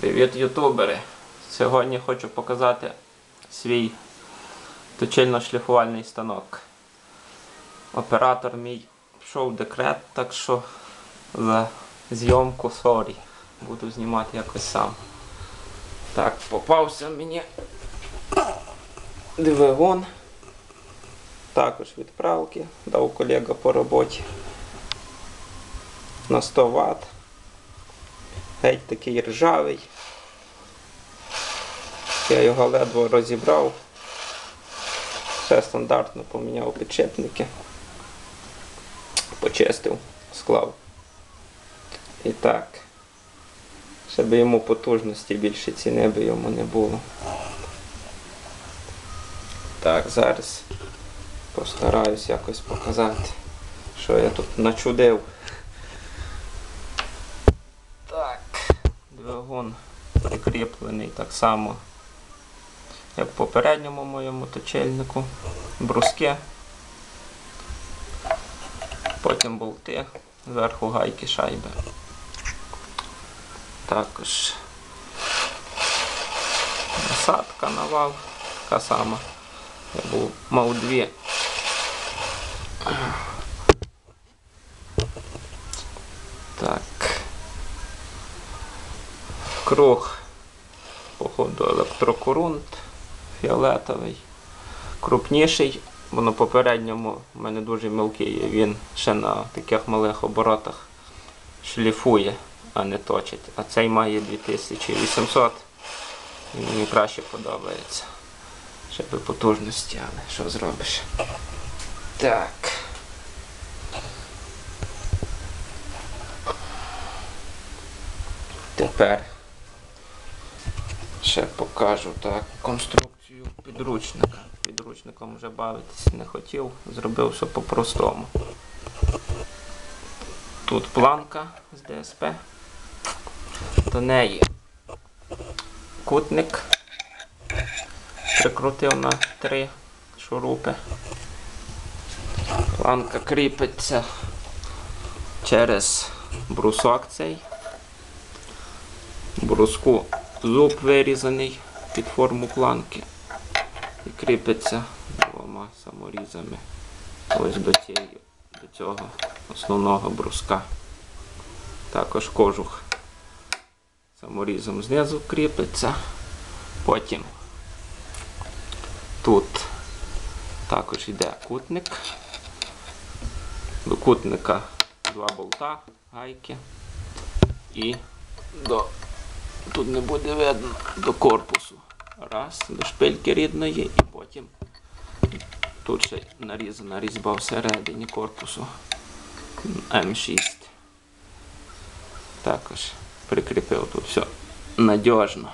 Привіт, ютубери! Сьогодні хочу показати свій точильно-шліфувальний станок. Оператор мій пішов декрет, так що за зйомку сорі. Буду знімати якось сам. Так, попався мені двигун. Також відправки. Дав колега по роботі на 100 Вт. Геть такий ржавий. Я його ледве розібрав. Все стандартно поміняв підшипники. Почистив, склав. І так. Щоб йому потужності більше ціни би йому не було. Так, зараз постараюсь якось показати, що я тут начудив. Так, двигун прикріплений так само, як в попередньому моєму точильнику. Бруски. Потім болти, зверху гайки шайби. Також насадка на вал, така сама. Я був, мав дві. Так. Круг, походу, електрокорунт фіолетовий. Крупніший, бо на попередньому в мене дуже мілкий. Він ще на таких малих оборотах шліфує, а не точить. А цей має 2800. І мені краще подобається. Ще би потужності, але що зробиш? Так. Тепер ще покажу так конструкцію підручника. Підручником вже бавитися не хотів, зробив все по-простому. Тут планка з ДСП. До неї кутник прикрутив на три шурупи. Планка кріпиться через брусок цей. Бруску зуб вирізаний під форму планки і кріпиться двома саморізами ось до, цієї, до цього основного бруска. Також кожух саморізом знизу кріпиться. Потім тут також йде кутник. До кутника два болта, гайки і до тут не буде видно до корпусу. Раз, до шпильки рідної і потім тут ще нарізана різьба всередині корпусу М6. Також прикріпив тут все надіжно.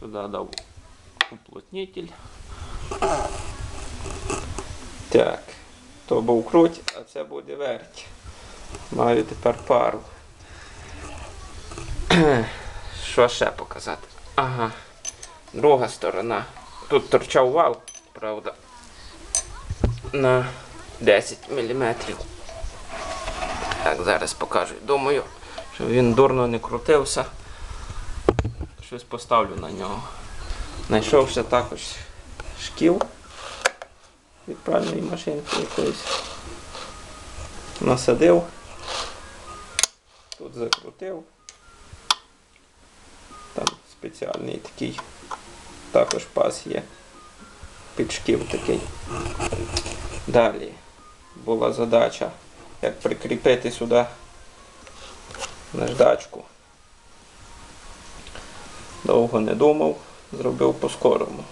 Сюди дав уплотнитель. Так, то був круть, а це буде верть. Маю тепер пару. Що ще показати? Ага. Друга сторона. Тут торчав вал, правда. На 10 мм. Так, зараз покажу. Думаю, щоб він дурно не крутився. Щось поставлю на нього. Знайшовся також шкіл від пральної машинки якоїсь. Насадив. Тут закрутив. Спеціальний такий також пас є. Під шків такий. Далі була задача, як прикріпити сюди наждачку. Довго не думав, зробив по-скорому.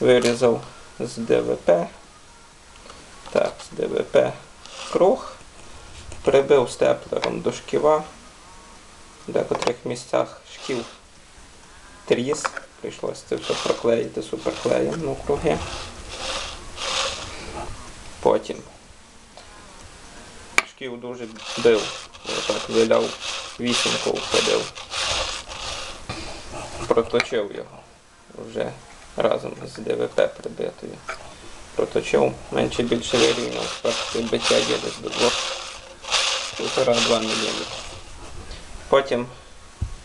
Вирізав з ДВП. Так, з ДВП круг. Прибив степлером до шківа. В декотрих місцях шків тріс. Прийшлося це все проклеїти суперклеєм на круги. Потім шків дуже бив. Так виляв вісімку входив. Проточив його вже разом з ДВП прибитою. Проточив, менше більше вирівняв, тепер биття є десь до 2 1,5-2 мм. Потім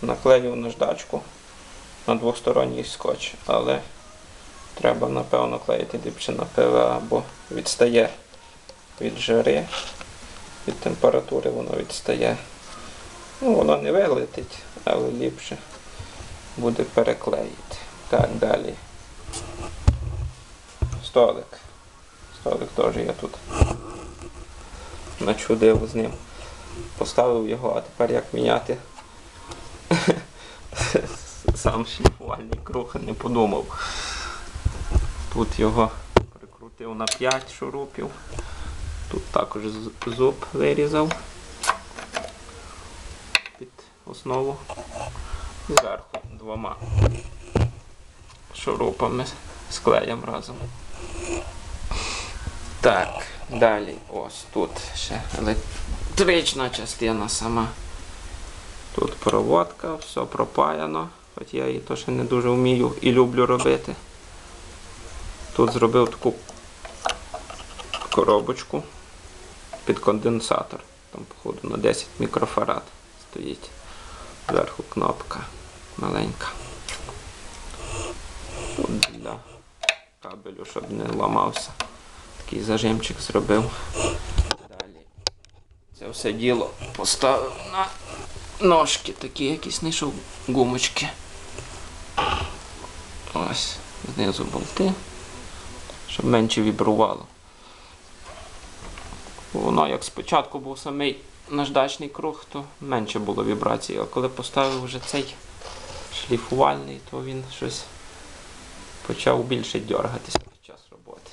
наклеїв наждачку на двосторонній скотч, але треба, напевно, клеїти ліпше на ПВА, бо відстає від жари, від температури воно відстає. Ну, воно не вилетить, але ліпше буде переклеїти. Так, далі. Столик. Столик теж я тут начудив з ним. Поставив його, а тепер як міняти сам шліфувальний круг не подумав. Тут його прикрутив на 5 шурупів. Тут також зуб вирізав під основу. І зверху двома шурупами з клеєм разом. Так, далі ось тут ще електрична частина сама. Тут проводка, все пропаяно, хоч я її ще не дуже вмію і люблю робити. Тут зробив таку коробочку під конденсатор. Там, походу, на 10 мікрофарад стоїть. Зверху кнопка маленька. Тут для кабелю, щоб не ламався. Такий зажимчик зробив. Далі це все діло поставив на ножки такі якісь знайшов гумочки. Ось, знизу болти, щоб менше вібрувало. Воно як спочатку був самий наждачний круг, то менше було вібрацій, а коли поставив вже цей шліфувальний, то він щось почав більше дергатися під час роботи.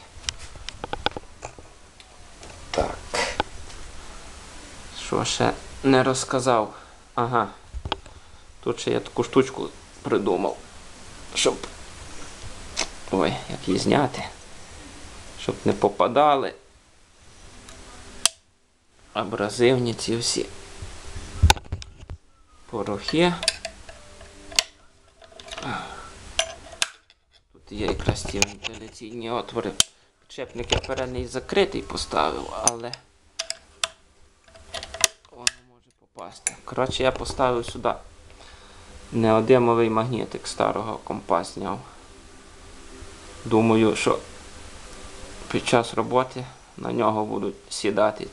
Так. Що ще не розказав? Ага. Тут ще я таку штучку придумав, щоб. Ой, як її зняти. Щоб не попадали. Абразивні ці всі порохи. Тут є якраз ті вентиляційні отвори. Підшипник я передній закритий поставив, але Коротше, я поставив сюди неодимовий магнітик старого компа зняв. Думаю, що під час роботи на нього будуть сідати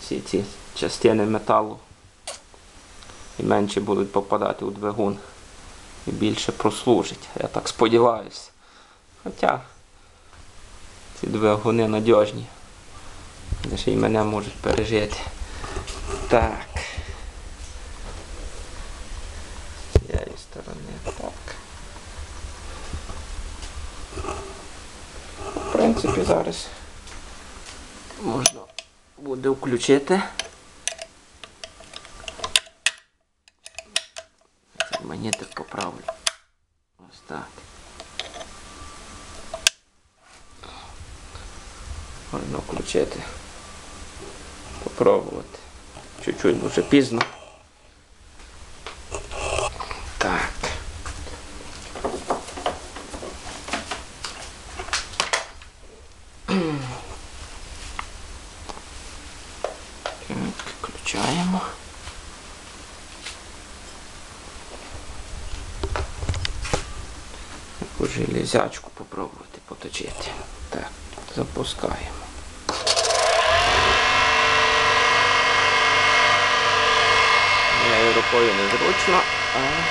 всі ці частини металу і менше будуть попадати у двигун і більше прослужить. Я так сподіваюся. Хоча ці двигуни надіжні. Де ще й мене можуть пережити. Так. З цієї сторони. Так. В принципі, зараз можна буде включити. Цей монетик поправлю. Ось так. Можна включити. Попробувати. Чуть-чуть вже пізно. Так, включаємо. Таку железячку попробувати поточити. Так, запускаємо. Рукою незручно, але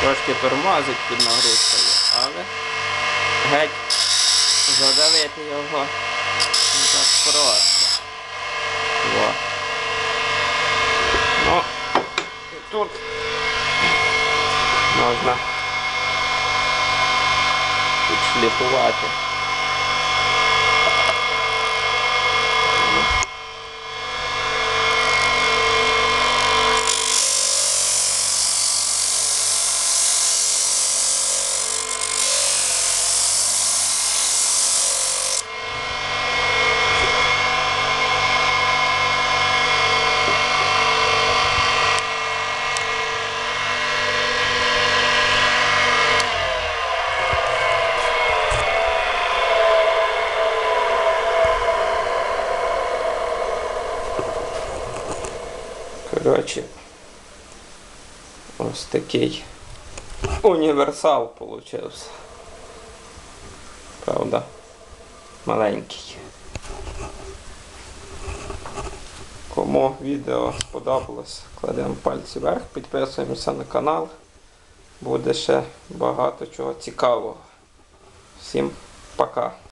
трошки тормозить під нагрузкою, але геть задавити його не так просто. О. Ну, тут можна підшліфувати. Такий універсал получився. Правда, маленький. Кому відео сподобалось, кладемо пальці вверх, підписуємося на канал. Буде ще багато чого цікавого. Всім пока!